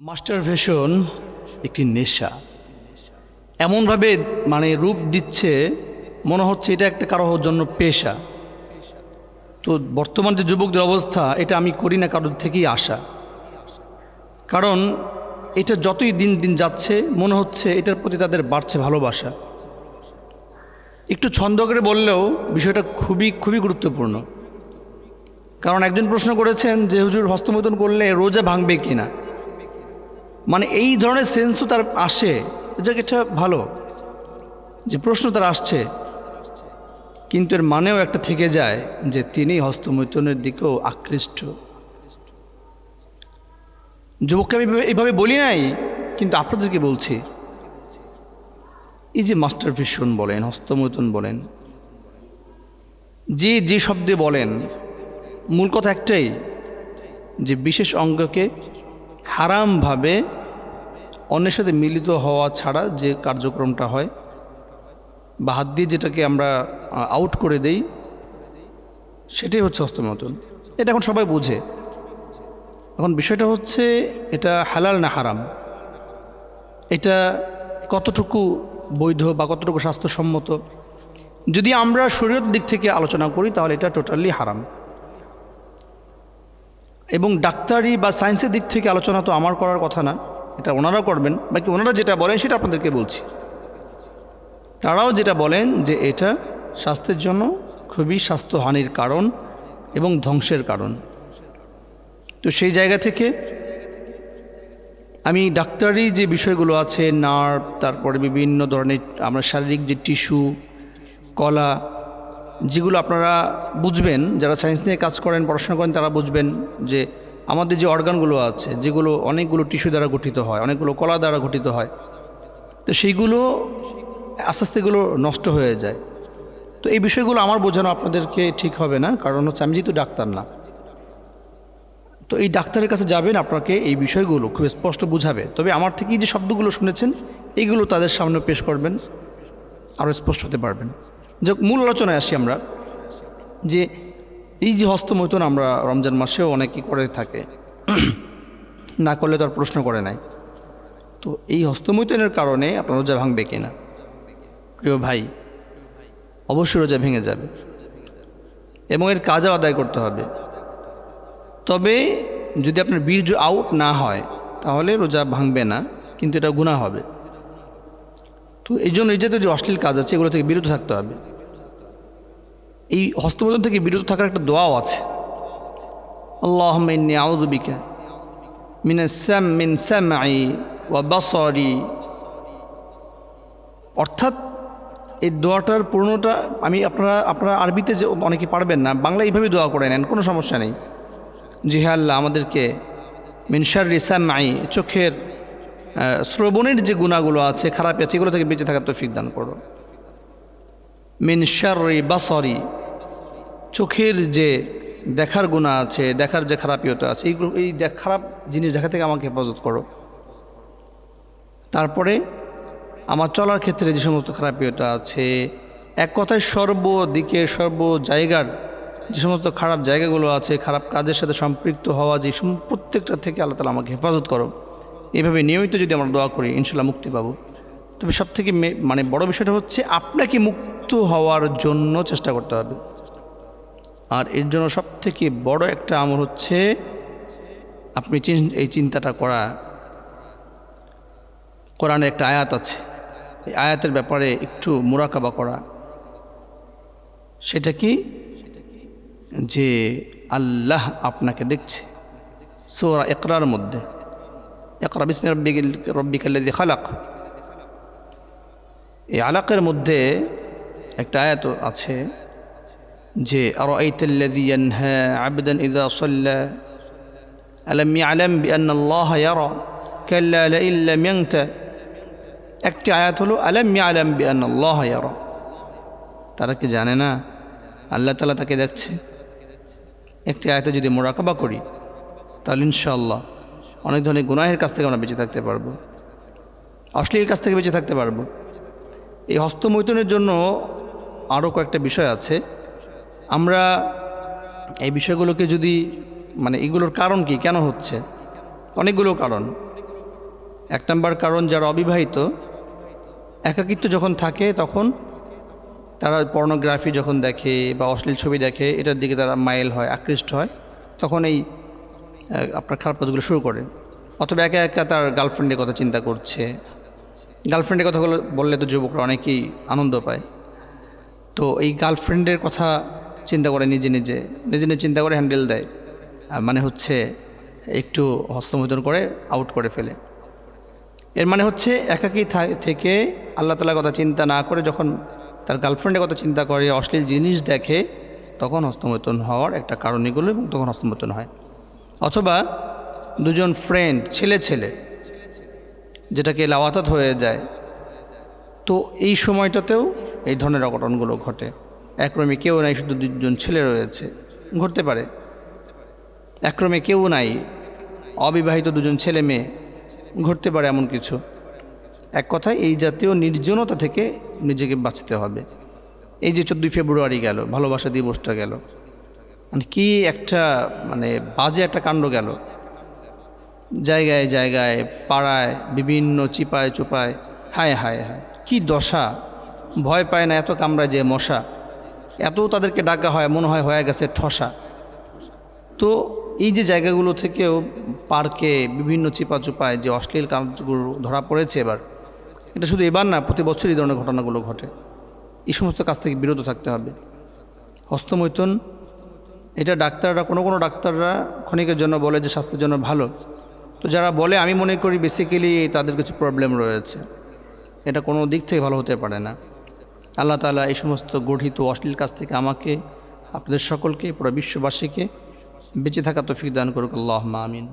Master ভেশন একটি নেশা। এমনভাবে মানে রূপ দিচ্ছে, মনে হচ্ছে এটা একটা কারও জন্য পেশা। তো বর্তমান যে যুবকদের অবস্থা, এটা আমি করি না কারোর থেকেই আসা কারণ এটা যতই দিন দিন যাচ্ছে, মনে হচ্ছে এটার প্রতি তাদের বাড়ছে ভালোবাসা। একটু ছন্দ করে বললেও বিষয়টা খুবই খুবই গুরুত্বপূর্ণ। কারণ একজন প্রশ্ন করেছেন যে, হুজুর হস্তমৈথুন করলে রোজা ভাঙবে কিনা? মানে এই ধরনের সেন্সও তার আসে। এটা ভালো? যে প্রশ্ন তার আসছে। কিন্তু এর মানেও একটা থেকে যায় যে তিনি হস্তমৈথুনের দিকেও আকৃষ্ট। যুবককে আমি এভাবে- এইভাবে বলি নাই, কিন্তু আপনাদেরকে বলছি। এই যে মাস্টার ফিশন বলেন, হস্তমৈথুন বলেন, যে যে শব্দে বলেন, মূল কথা একটাই যে বিশেষ অঙ্গকে হারামভাবে অন্যের সাথে মিলিত হওয়া ছাড়া যে কার্যক্রমটা হয় বা হাত দিয়ে যেটাকে আমরা আউট করে দেই, সেটাই হচ্ছে হস্তমতন এটা এখন সবাই বুঝে। এখন বিষয়টা হচ্ছে, এটা হালাল না হারাম? এটা কতটুকু বৈধ বা কতটুকু স্বাস্থ্যসম্মত? যদি আমরা শরীরের দিক থেকে আলোচনা করি, তাহলে এটা টোটালি হারাম। এবং ডাক্তারি বা সায়েন্সের দিক থেকে আলোচনা তো আমার করার কথা না, এটা ওনারা করবেন, বাকি ওনারা যেটা বলেন সেটা আপনাদেরকে বলছি। তারাও যেটা বলেন যে এটা স্বাস্থ্যের জন্য খুবই স্বাস্থ্যহানির কারণ এবং ধ্বংসের কারণ। তো সেই জায়গা থেকে আমি ডাক্তারি যে বিষয়গুলো আছে, নার্ভ, তারপরে বিভিন্ন ধরনের আমরা শারীরিক যে টিস্যু, কলা যেগুলো আপনারা বুঝবেন, যারা সায়েন্স নিয়ে কাজ করেন, পড়াশোনা করেন, তারা বুঝবেন যে আমাদের যে অর্গানগুলো আছে, যেগুলো অনেকগুলো টিস্যু দ্বারা গঠিত হয়, অনেকগুলো কলা দ্বারা গঠিত হয়, তো সেইগুলো আস্তে আস্তে এগুলো নষ্ট হয়ে যায়। তো এই বিষয়গুলো আমার বোঝানো আপনাদেরকে ঠিক হবে না, কারণ হচ্ছে আমি যেহেতু ডাক্তার না। তো এই ডাক্তারের কাছে যাবেন, আপনাকে এই বিষয়গুলো খুব স্পষ্ট বুঝাবে। তবে আমার থেকেই যে শব্দগুলো শুনেছেন এইগুলো তাদের সামনে পেশ করবেন, আরও স্পষ্ট হতে পারবেন। যে মূল আলোচনায় আসি আমরা, যে এই যে হস্তমৈথুন আমরা রমজান মাসেও অনেকেই করে থাকে, না করলে তো আর প্রশ্ন করে নাই। তো এই হস্তমৈথুনের কারণে আপনার রোজা ভাঙবে কিনা? প্রিয় ভাই, অবশ্যই রোজা ভেঙে যাবে এবং এর কাজও আদায় করতে হবে। তবে যদি আপনার বীর্য আউট না হয়, তাহলে রোজা ভাঙবে না, কিন্তু এটা গুণা হবে। তো এই জন্য এই জাতীয় যে অশ্লীল কাজ আছে এগুলো থেকে বিরত থাকতে হবে। এই হস্তমোদন থেকে বিরত থাকার একটা দোয়াও আছে। আল্লাহ আউদুবিকা মিন স্যাম মিন স্যামাই ওয়া বাসরি। অর্থাৎ এই দোয়াটার পূর্ণটা আমি আপনারা আপনারা আরবিতে যে অনেকে পারবেন না বাংলা এইভাবে দোয়া করে নেন কোনো সমস্যা নেই। জি আল্লাহ আমাদেরকে মিনসার রিসামাই চোখের আহ, শ্রবণের যে গুণাগুলো আছে, খারাপ আছে, এগুলো থেকে বেঁচে থাকার তৌফিক দান করো। মিনসার বাসরি, চোখের যে দেখার গুণা আছে, দেখার যে খারাপিয়তা আছে, এইগুলো, এই খারাপ জিনিস দেখা থেকে আমাকে হেফাজত করো। তারপরে আমার চলার ক্ষেত্রে যে সমস্ত খারাপিয়তা আছে, এক কথায় সর্বদিকে সর্ব জায়গার যে সমস্ত খারাপ জায়গাগুলো আছে, খারাপ কাজের সাথে সম্পৃক্ত হওয়া, যে প্রত্যেকটা থেকে আল্লাহ তালা আমাকে হেফাজত করো। এইভাবে নিয়মিত যদি আমরা দোয়া করি, ইনশাল্লাহ মুক্তি পাবো। তবে সব থেকে মানে বড় বিষয়টা হচ্ছে আপনাকে মুক্ত হওয়ার জন্য চেষ্টা করতে হবে। আর এর জন্য সব থেকে বড় একটা আমল হচ্ছে আপনি এই চিন্তাটা করা। কোরআনের একটা আয়াত আছে, এই আয়াতের ব্যাপারে একটু মোরাকাবা করা। সেটা কি? যে আল্লাহ আপনাকে দেখছে, সোরা একরার মধ্যে। একরা বিসমি রব্বিক রব্বিকাল্লাদি খালাক। এই আলাকের মধ্যে একটা আয়াত আছে যে আর আইতাল্লাদি ইয়ানহা আবদান ইদা সাল্লা, আলম ইয়ালাম বিআন আল্লাহ ইয়ারা, কাল্লা লাইন লাম ইয়ান্তা একটি আয়াত হলো, আলম ইয়ালাম বিআন আল্লাহ ইয়ারা। তারা কি জানে না? আল্লাহ তালা তাকে দেখছে। একটি আয়াতে যদি মোরাকাবা করি, তাহলে ইনশাল্লাহ অনেক ধরনের গুনাহের কাছ থেকে আমরা বেঁচে থাকতে পারব। অশ্লীল কাছ থেকে বেঁচে থাকতে পারব। এই হস্তমৈথুনের জন্য আরও কয়েকটা বিষয় আছে। আমরা এই বিষয়গুলোকে যদি মানে এগুলোর কারণ কি, কেন হচ্ছে? অনেকগুলো কারণ। এক নম্বর কারণ, যারা অবিবাহিত, একাকিত্ব যখন থাকে, তখন তারা পর্নোগ্রাফি যখন দেখে বা অশ্লীল ছবি দেখে, এটার দিকে তারা মাইল হয়, আকৃষ্ট হয়। তখন এই আপনার খারাপ কাজগুলো শুরু করে অথবা একা একা তার গার্লফ্রেন্ডের কথা চিন্তা করছে। গার্লফ্রেন্ডের কথা বললে তো যুবকরা অনেকেই আনন্দ পায়। তো এই গার্লফ্রেন্ডের কথা চিন্তা করে নিজে নিজে নিজে নিজে চিন্তা করে হ্যান্ডেল দেয়। মানে হচ্ছে একটু হস্তমৈথন করে আউট করে ফেলে। এর মানে হচ্ছে একাকী থেকে আল্লাহ তালার কথা চিন্তা না করে যখন তার গার্লফ্রেন্ডের কথা চিন্তা করে, অশ্লীল জিনিস দেখে, তখন হস্তমৈথন হওয়ার একটা কারণ এগুলো এবং তখন হস্তমৈথন হয়। অথবা দুজন ফ্রেন্ড ছেলে ছেলে, যেটাকে লাওয়াতাত হয়ে যায়। তো এই সময়টাতেও এই ধরনের অঘটনগুলো ঘটে। একরমে কেউ নাই, শুধু দুজন ছেলে রয়েছে। ঘটতে পারে। একরমে কেউ নাই, অবিবাহিত দুজন ছেলে মেয়ে, ঘটতে পারে এমন কিছু। এক কথায় এই জাতীয় নির্জনতা থেকে নিজেকে বাঁচতে হবে। এই যে চোদ্দোই ফেব্রুয়ারি গেল, ভালোবাসা দিবসটা গেল। মানে কি একটা মানে বাজে একটা কাণ্ড গেল। জায়গায় জায়গায়, পাড়ায়, বিভিন্ন চিপায় চুপায়, হায় হায় হায়, কি দশা। ভয় পায় না, এত কামড়ায় যে মশা। এত তাদেরকে ডাকা হয়, মনে হয় হয়ে গেছে ঠসা। তো এই যে জায়গাগুলো থেকেও পার্কে বিভিন্ন চিপা চুপায় যে অশ্লীল কাজগুলো ধরা পড়েছে এবার, এটা শুধু এবার না, প্রতি বছরই ধরনের ঘটনাগুলো ঘটে। এই সমস্ত কাজ থেকে বিরত থাকতে হবে। হস্তমৈথুন এটা ডাক্তাররা, কোনো কোনো ডাক্তাররা ক্ষণিকের জন্য বলে যে স্বাস্থ্যের জন্য ভালো। তো যারা বলে, আমি মনে করি বেসিক্যালি তাদের কিছু প্রবলেম রয়েছে। এটা কোনো দিক থেকে ভালো হতে পারে না। আল্লাহ তালা এই সমস্ত গঠিত, অশ্লীল কাছ থেকে আমাকে, আপনাদের সকলকে, পুরো বিশ্ববাসীকে বেঁচে থাকা তৌফিক দান করুক। আল্লাহ আমিন।